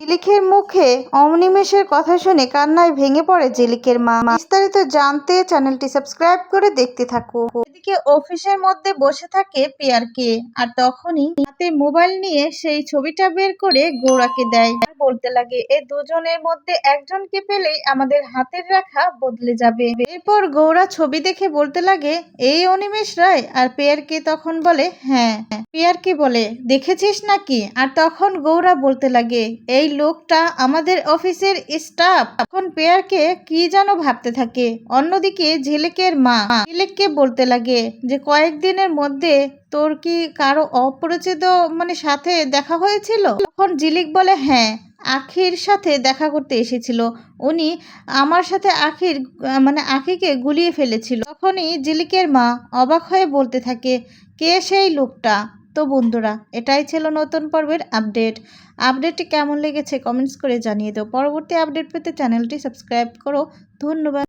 ঝিলিকের মুখে অমনিমেষের কথা শুনে কান্নায় ভেঙে পড়ে জিলিকের মা। বিস্তারিত জানতে চ্যানেলটি সাবস্ক্রাইব করে দেখতে থাকো। এদিকে অফিসের মধ্যে বসে থাকে পিয়ারকে, আর তখনই হাতে মোবাইল নিয়ে সেই ছবিটা বের করে গৌরাকে দেয়। বলতে লাগে। এই দুজনের মধ্যে একজনকে পেলেই আমাদের হাতের রেখা বদলে যাবে। এরপর গৌরা ছবি দেখে বলতে লাগে, এই অনিমেষ রায়? আর পেয়ারকে তখন বলে হ্যাঁ। পিয়ারকে বলে, দেখেছিস নাকি? আর তখন গৌরা বলতে লাগে, এই লোকটা আমাদের অফিসের স্টাফ। তখন পেয়ারকে কি যেন ভাবতে থাকে। অন্যদিকে ঝিলেকের মা, ঝিলিককে বলতে লাগে যে, কয়েকদিনের মধ্যে তোর কি কারও অপরিচিত মানে সাথে দেখা হয়েছিল? তখন জিলিক বলে হ্যাঁ আখির সাথে দেখা করতে এসেছিল। উনি আমার সাথে আখির মানে আখিকে গুলিয়ে ফেলেছিল। তখনই জিলিকের মা অবাক হয়ে বলতে থাকে, কে সেই লোকটা? তো বন্ধুরা, এটাই ছিল নতুন পর্বের আপডেট। আপডেটটি কেমন লেগেছে কমেন্টস করে জানিয়ে দাও। পরবর্তী আপডেট পেতে চ্যানেলটি সাবস্ক্রাইব করো। ধন্যবাদ।